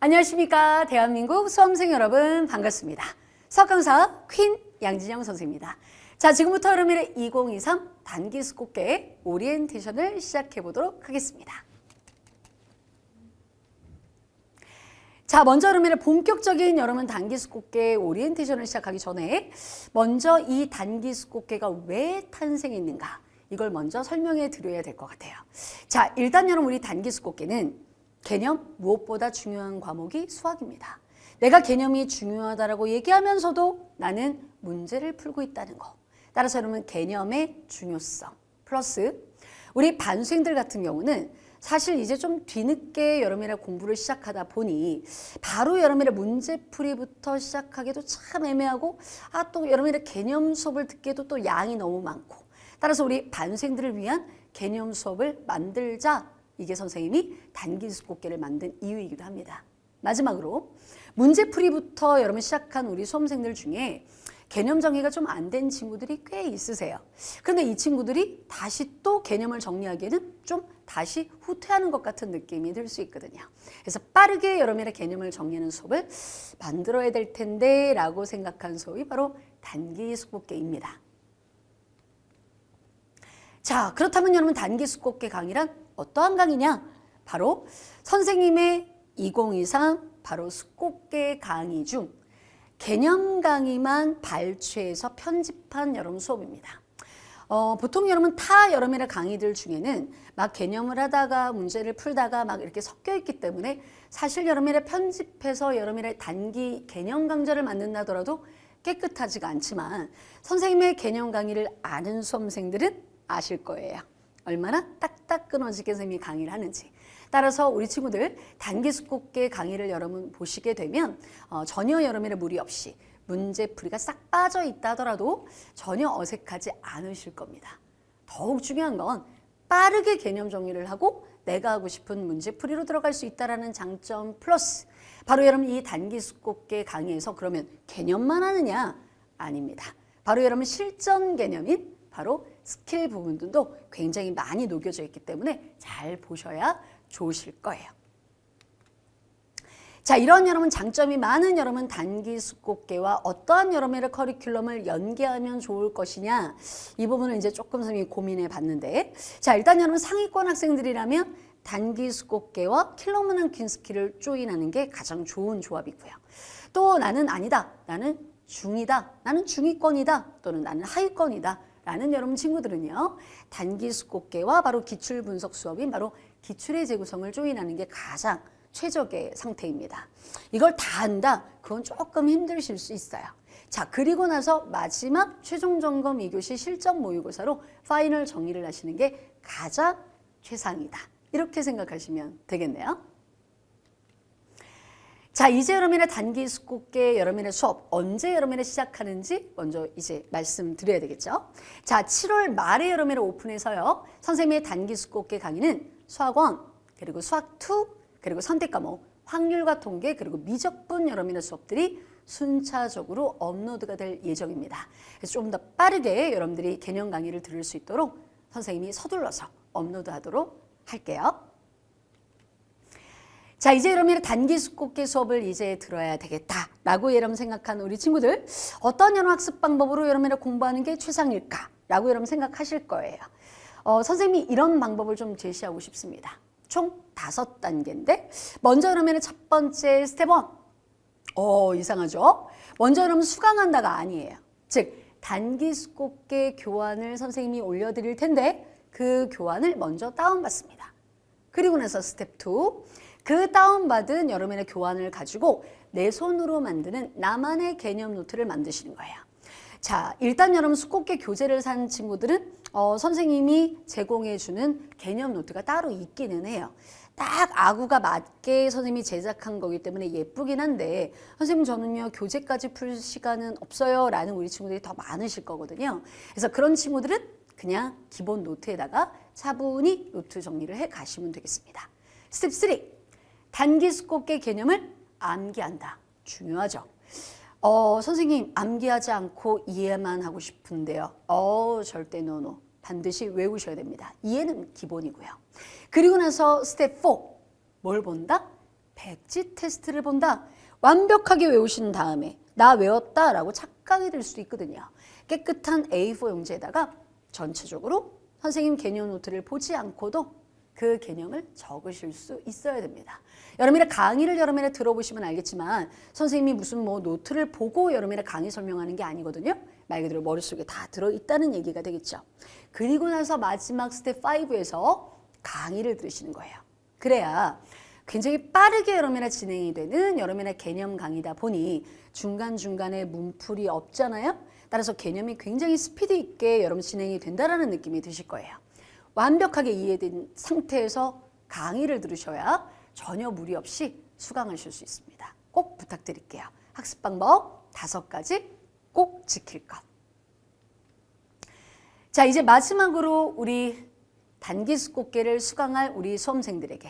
안녕하십니까. 대한민국 수험생 여러분 반갑습니다. 수학강사 퀸 양진영 선생입니다. 자, 지금부터 여러분의 2023 단기 수국계 오리엔테이션을 시작해 보도록 하겠습니다. 자, 먼저 여러분의 본격적인 여러분 단기 수국계 오리엔테이션을 시작하기 전에 먼저 이 단기 수국계가 왜 탄생했는가 이걸 먼저 설명해 드려야 될 것 같아요. 자, 일단 여러분 우리 단기 수국계는 개념 무엇보다 중요한 과목이 수학입니다. 내가 개념이 중요하다라고 얘기하면서도 나는 문제를 풀고 있다는 거. 따라서 여러분 개념의 중요성 플러스 우리 반수생들 같은 경우는 사실 이제 좀 뒤늦게 여름이라 공부를 시작하다 보니 바로 여름이라 문제풀이부터 시작하기도 참 애매하고 아 또 여름이라 개념 수업을 듣기에도 또 양이 너무 많고 따라서 우리 반생들을 위한 개념 수업을 만들자 이게 선생님이 단기 수곡계를 만든 이유이기도 합니다. 마지막으로 문제풀이부터 여러분 시작한 우리 수험생들 중에 개념 정리가 좀 안 된 친구들이 꽤 있으세요. 그런데 이 친구들이 다시 또 개념을 정리하기에는 좀 다시 후퇴하는 것 같은 느낌이 들 수 있거든요. 그래서 빠르게 여러분의 개념을 정리하는 수업을 만들어야 될 텐데 라고 생각한 수업이 바로 단기 수곡계입니다. 자, 그렇다면 여러분 단기 수곡계 강의란 어떠한 강의냐? 바로 선생님의 2023 바로 수곡계 강의 중 개념 강의만 발췌해서 편집한 여러분 수업입니다. 어, 보통 여러분 타 여러분의 강의들 중에는 막 개념을 하다가 문제를 풀다가 막 이렇게 섞여 있기 때문에 사실 여러분의 편집해서 여러분의 단기 개념 강좌를 만든다더라도 깨끗하지가 않지만 선생님의 개념 강의를 아는 수험생들은 아실 거예요. 얼마나 딱딱 끊어지게 선생님이 강의를 하는지. 따라서 우리 친구들 단기 수국계 강의를 여러분 보시게 되면 어, 전혀 여러분의 무리 없이 문제풀이가 싹 빠져 있다 하더라도 전혀 어색하지 않으실 겁니다. 더욱 중요한 건 빠르게 개념 정리를 하고 내가 하고 싶은 문제풀이로 들어갈 수 있다라는 장점 플러스 바로 여러분 이 단기 수국계 강의에서 그러면 개념만 하느냐? 아닙니다. 바로 여러분 실전 개념인 바로 스킬 부분들도 굉장히 많이 녹여져 있기 때문에 잘 보셔야 좋으실 거예요. 자, 이런 여러분 장점이 많은 여러분 단기 수곡계와 어떠한 여러분의 커리큘럼을 연계하면 좋을 것이냐 이 부분을 이제 조금 선생님이 고민해 봤는데 자, 일단 여러분 상위권 학생들이라면 단기 수곡계와 킬러문한 퀸스키를 조인하는 게 가장 좋은 조합이고요. 또 나는 아니다. 나는 중이다. 나는 중위권이다. 또는 나는 하위권이다. 라는 여러분 친구들은요. 단기 수곡계와 바로 기출 분석 수업인 바로 기출의 재구성을 조인하는 게 가장 최적의 상태입니다. 이걸 다 한다? 그건 조금 힘드실 수 있어요. 자, 그리고 나서 마지막 최종 점검 2교시 실전 모의고사로 파이널 정리를 하시는 게 가장 최상이다. 이렇게 생각하시면 되겠네요. 자, 이제 여러분의 단기 수국계 여러분의 수업 언제 여러분의 시작하는지 먼저 이제 말씀드려야 되겠죠. 자, 7월 말에 여러분의 오픈해서요. 선생님의 단기 수국계 강의는 수학원 그리고 수학 2 그리고 선택 과목 확률과 통계 그리고 미적분 여러분의 수업들이 순차적으로 업로드가 될 예정입니다. 그래서 좀 더 빠르게 여러분들이 개념 강의를 들을 수 있도록 선생님이 서둘러서 업로드하도록 할게요. 자, 이제 여러분의 단기 수국계 수업을 이제 들어야 되겠다라고 여러분 생각한 우리 친구들 어떤 여러 학습 방법으로 여러분이 공부하는 게 최상일까라고 여러분 생각하실 거예요. 어, 선생님이 이런 방법을 좀 제시하고 싶습니다. 총 다섯 단계인데 먼저 여러분의 첫 번째 스텝 원. 어, 이상하죠? 먼저 여러분 수강한다가 아니에요. 즉 단기 수국계 교환을 선생님이 올려 드릴 텐데 그 교환을 먼저 다운 받습니다. 그리고 나서 스텝 2. 그 다운받은 여러분의 교환을 가지고 내 손으로 만드는 나만의 개념 노트를 만드시는 거예요. 자, 일단 여러분 수국계 교재를 산 친구들은 어, 선생님이 제공해주는 개념 노트가 따로 있기는 해요. 딱 아구가 맞게 선생님이 제작한 거기 때문에 예쁘긴 한데 선생님 저는요 교재까지 풀 시간은 없어요 라는 우리 친구들이 더 많으실 거거든요. 그래서 그런 친구들은 그냥 기본 노트에다가 차분히 노트 정리를 해 가시면 되겠습니다. 스텝 3. 단기 수곡계 개념을 암기한다. 중요하죠. 어, 선생님 암기하지 않고 이해만 하고 싶은데요. 어, 절대 노노. 반드시 외우셔야 됩니다. 이해는 기본이고요. 그리고 나서 스텝 4. 뭘 본다? 백지 테스트를 본다. 완벽하게 외우신 다음에 나 외웠다라고 착각이 들 수도 있거든요. 깨끗한 A4 용지에다가 전체적으로 선생님 개념 노트를 보지 않고도 그 개념을 적으실 수 있어야 됩니다. 여러분의 강의를 여러분이 들어보시면 알겠지만 선생님이 무슨 뭐 노트를 보고 여러분의 강의 설명하는 게 아니거든요. 말 그대로 머릿속에 다 들어있다는 얘기가 되겠죠. 그리고 나서 마지막 스텝 5에서 강의를 들으시는 거예요. 그래야 굉장히 빠르게 여러분의 진행이 되는 여러분의 개념 강의다 보니 중간중간에 문풀이 없잖아요. 따라서 개념이 굉장히 스피드 있게 여러분 진행이 된다라는 느낌이 드실 거예요. 완벽하게 이해된 상태에서 강의를 들으셔야 전혀 무리 없이 수강하실 수 있습니다. 꼭 부탁드릴게요. 학습 방법 다섯 가지 꼭 지킬 것. 자, 이제 마지막으로 우리 단기 수급계를 수강할 우리 수험생들에게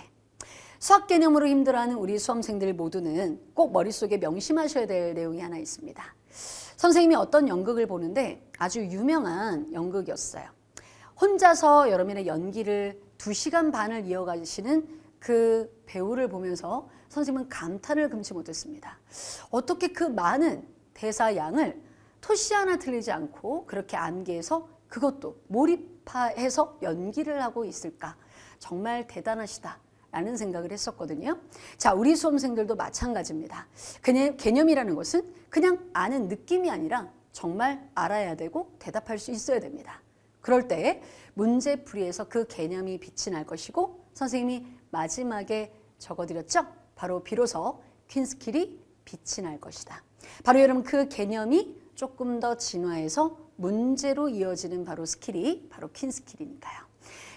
수학 개념으로 힘들어하는 우리 수험생들 모두는 꼭 머릿속에 명심하셔야 될 내용이 하나 있습니다. 선생님이 어떤 연극을 보는데 아주 유명한 연극이었어요. 혼자서 여러분의 연기를 두시간 반을 이어가시는 그 배우를 보면서 선생님은 감탄을 금치 못했습니다. 어떻게 그 많은 대사 양을 토시 하나 틀리지 않고 그렇게 암기해서 그것도 몰입해서 연기를 하고 있을까? 정말 대단하시다. 라는 생각을 했었거든요. 자, 우리 수험생들도 마찬가지입니다. 그냥 개념이라는 것은 그냥 아는 느낌이 아니라 정말 알아야 되고 대답할 수 있어야 됩니다. 그럴 때 문제풀이에서 그 개념이 빛이 날 것이고 선생님이 마지막에 적어드렸죠? 바로 비로소 퀸스킬이 빛이 날 것이다. 바로 여러분 그 개념이 조금 더 진화해서 문제로 이어지는 바로 스킬이 바로 퀸스킬이니까요.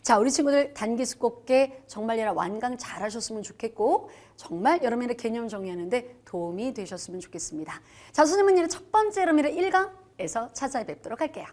자, 우리 친구들 단기 수급계 정말 여러 완강 잘 하셨으면 좋겠고, 정말 여러분의 개념 정리하는데 도움이 되셨으면 좋겠습니다. 자, 선생님은 이제 첫 번째 여러분의 1강에서 찾아뵙도록 할게요.